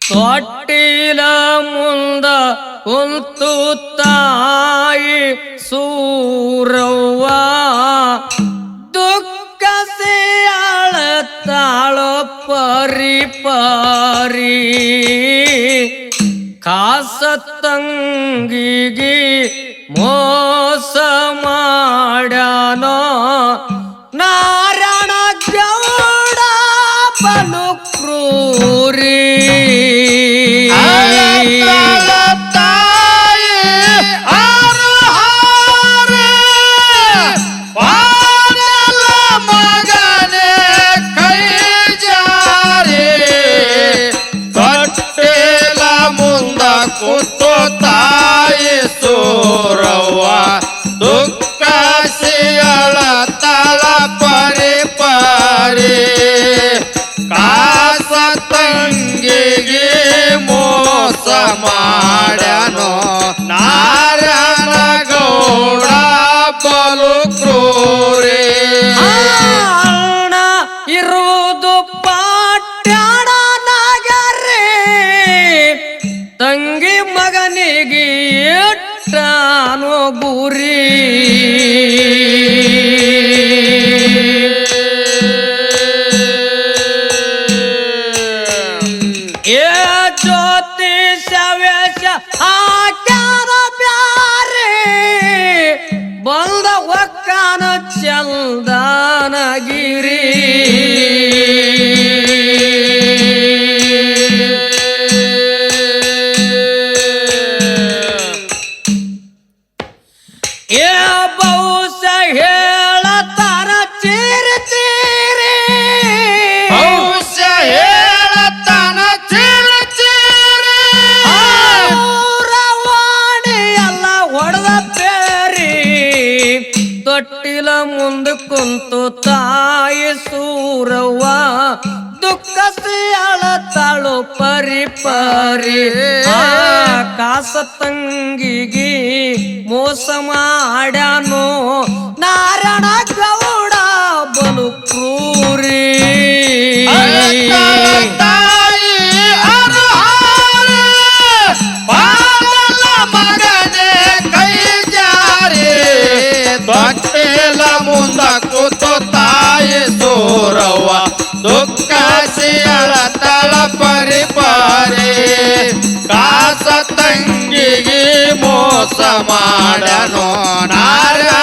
കൊട്ടില മുന്ത കൊൽത്തുത്തായി ಸೂರವ್ವ ದುಃಖ ತಾಳೋ ಪರಿ ಪರಿ. ಕಾಸ ತಂಗಿಗೆ ಮೋಸ ಮಾಡ್ಯಾನೋ ನಾರಾಯಣ ಗೌಡ ಬಲು ಕ್ರೂರಿ. ಏ ಜ್ಯೋತಿಷ ವೇಷ ಹಾಕ್ಯಾರ ತೊಟ್ಟಿಲ ಮುಂದೆ ಕುಂತು ತಾಯಿ ಸೂರವ್ವ ದುಃಖ ಅಳತಾಳು ಪರಿ ಪರಿ. ಕಾಸ ತಂಗಿಗೆ ಮೋಸ ಮಾಡ್ಯಾನೋ, ನಾರಾಯಣ ಗೌಡ ಬಲು ಕ್ರೂರಿ. ತಂಗಿಗೆ ಮೋಸ ಮಾಡನೋ ನಾರಾಯಣ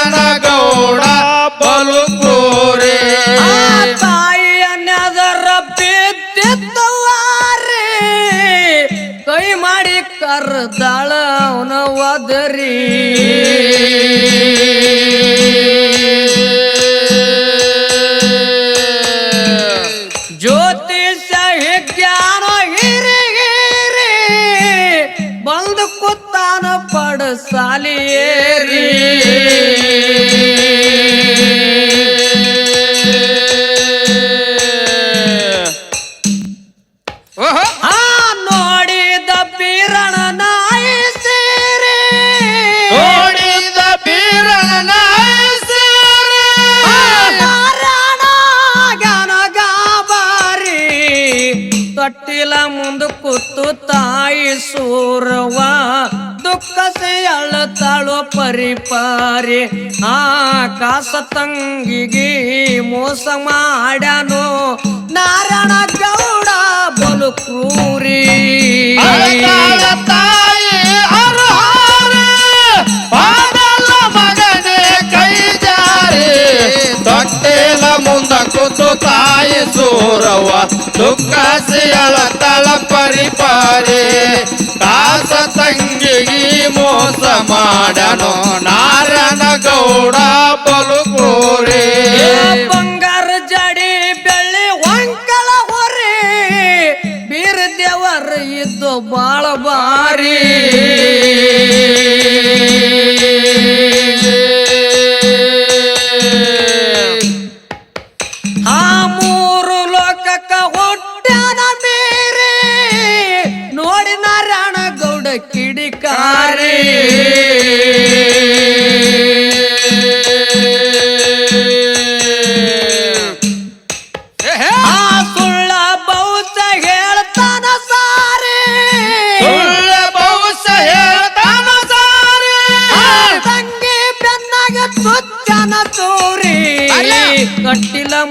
ತೊಟ್ಟಿಲ ಮುಂದು ಕೂತು ತಾಯಿ ಸೂರವ ದುಃಖ ಅಳತಾಳು ಪರಿಪಾರಿ. ಪರಿ ಆ ಕಾಸ ತಂಗಿಗೆ ಮೋಸ ಮಾಡನು ನಾರಾಯಣ ಗೌಡ ಬಲು ಕ್ರೂರಿ. ಮುಂದ ಕೂತು ತಾಯಿ ತಳ ಪರಿ ಕಾಸ ತಂಗಿಗೆ ಮೋಸ ಮಾಡನೋ. ನಾರಾಯಣ ಗೌಡ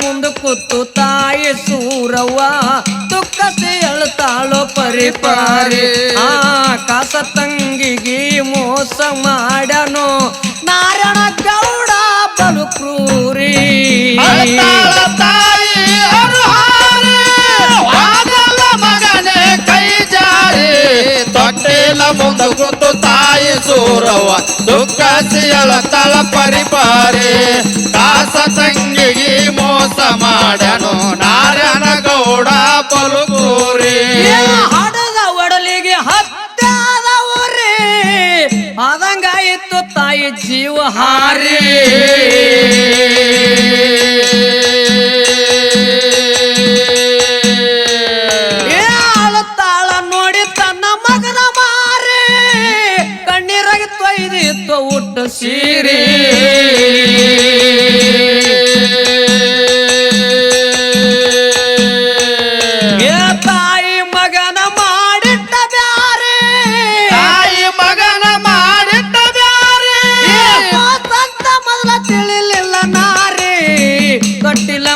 ಮುಂದ ಕೂತು, ತಾಯಿ ಸೂರವ್ವ ದುಃಖತೆ ಎಳ್ತಾಳೋ ಪರಿಪಾರಿ. ಆ ಕಾಸ ತಂಗಿಗೆ ಮೋಸ ಮಾಡನು ನಾರಾಯಣ ಗೌಡ ಬಲು ಕ್ರೂರಿ ಅಳ್ತಾಳ ತಾಯಿ ಸೂರವ್ವ ದುಃಖ ಸಿಯಳತಳ ಪರಿಪಾರಿ. ಕಾಸ ತಂಗಿಗೆ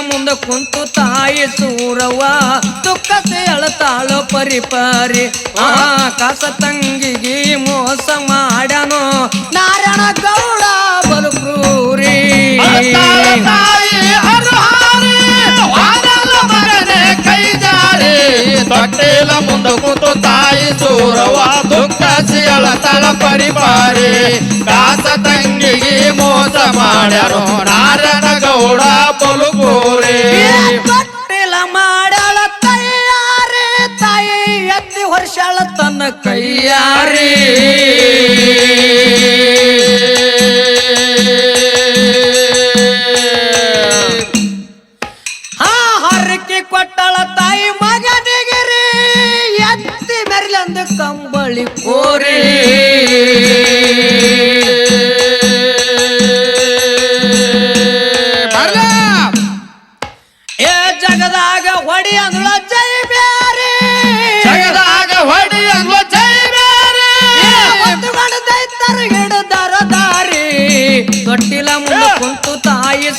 ಮುಂದ ಕುಂತು ತಾಯಿ ಸೂರವ್ವ. ದುಃಖತೆ ಅಳತಾಳು ಪರಿಪರಿ. ಆ ಕಾಸ ತಂಗಿಗೆ ಮೋಸ ಮಾಡನು ನಾರಾಯಣ ಗೌಡ ಬಲು ಕ್ರೂರಿ ಅಳ್ತಾಳ ತಾಯಿ ಅರುಹಾರಿ ವಾದಲ್ಲ ಮಗನೇ ಕೈ ಜಾರಿ ತೊಟ್ಟಿಲ ಮುಂದ ಕೂತು ತಾಯಿ ಸೂರವ ದುಃಖ ಸಿಯಳತಳ ಪರಿಪಾರಿ. ಕಾಸ ತಂಗಿಗೆ ಮೋಸ ಮಾಡ್ಯಾರು ನಾರಾಯಣ ಗೌಡ ತನ್ನ ಕೈಯಾರಿ. ಹಾ ಹರಕೆ ಕೊಟ್ಟಳ ತಾಯಿ ಮಗನಿಗಿರಿ ಎತ್ತಿ ಮೆರಲಂದು ಕಂಬಳಿ ಕೋರಿ.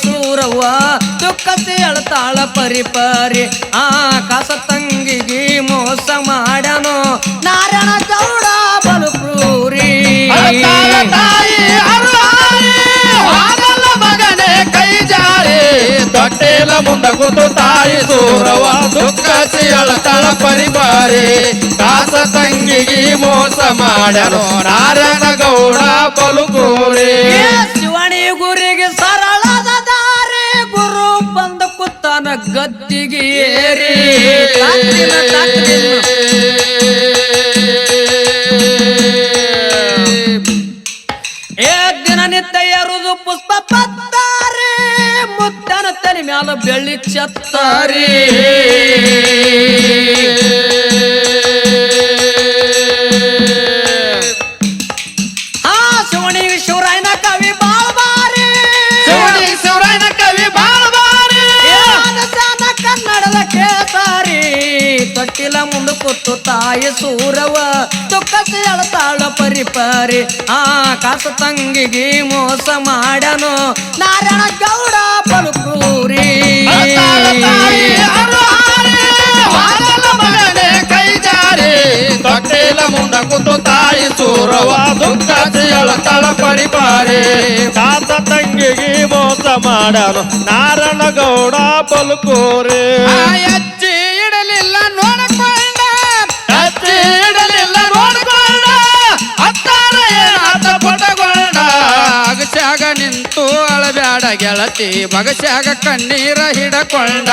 ಸೂರವ್ವ ದುಃಖತೆ ಅಳತಾಳ ಪರಿಪರಿ. ಆ ಕಸ ತಂಗಿಗೆ ಮೋಸ ಮಾಡನು. ನಾರಾಯಣ ಗೌಡ ಬಲು ಕ್ರೂರಿ ಅಳ್ತಾಳ ತಾಯಿ ಮಗನೇ ಕೈ ಜಾರಿ. ತೊಟ್ಟಿಲ ಮುಂದ ಕೂತು ತಾಯಿ ಸೂರವ ದುಃಖ ಅಳತಾಳ ಪರಿಪಾರಿ. ಕಾಸ ತಂಗಿಗೆ ಮೋಸ ಮಾಡನು. ನಾರಾಯಣ ಗೌಡ ಬಲು ಗೋರಿ ಶಿವಣಿ ಗುರಿಗೆ ಸರಳದ ಗದ್ದಿಗೆ ಏರಿ ದಿನ ದಿನನಿತ್ಯ ಎರುದು ಪುಷ್ಪ ಪತ್ತಾರಿ ಮುತ್ತನ ತಲೆ ಮ್ಯಾಲ ಬೆಳ್ಳಿ ಚತ್ತಾರಿ. ತೊಟ್ಟಿಲ ಮುಂದ ಕೂತು ತಾಯಿ ಸೂರವ ದುಃಖತೆ ಅಳತಾಳ ಪರಿಪರಿ. ಆ ಕಾಸು ತಂಗಿಗೆ ಮೋಸ ಮಾಡನು. ನಾರಾಯಣ ಗೌಡ ಬಲು ಕ್ರೂರಿ ಅಳ್ತಾಳ ತಾಯಿ ಅರುಹಾರಿ ಕೈ ಜಾರಿ. ತೊಟ್ಟಿಲ ಮುಂದ ಕೂತು ತಾಯಿ ಸೂರವ ದುಃಖ ಸಿಯಳತಳ ಪರಿಪಾರಿ. ಕಾಸ ತಂಗಿಗೆ ಮೋಸ ಮಾಡನು. ನಾರಾಯಣ ಗೌಡ ಬಲುಕೋರೆ ಗೆಳತಿ ಬಗಸ್ಯಾಗ ಕಣ್ಣೀರ ಹಿಡಕೊಂಡ.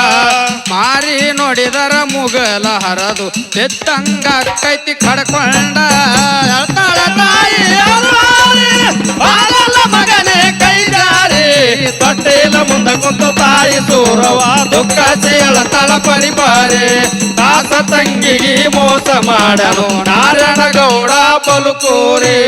ಮಾರಿ ನೋಡಿದರ ಮುಗಲ ಹರದು ಎತ್ತಂಗ ಕೈತಿ ಕಡ್ಕೊಂಡ. ತಾಯಿ ಮಗನೇ ಕೈ ಜಾರಿ ತೊಟ್ಟಿಲ ಮುಂದ ಕುಂತು ತಾಯಿ ದೂರವ ದುಃಖ ತಳ ಪರಿಪಾರೆ. ದಾಸ ತಂಗಿಗೆ ಮೋಸ ಮಾಡಲು ನಾರಾಯಣ ಗೌಡ ಬಲುಕೋರೆ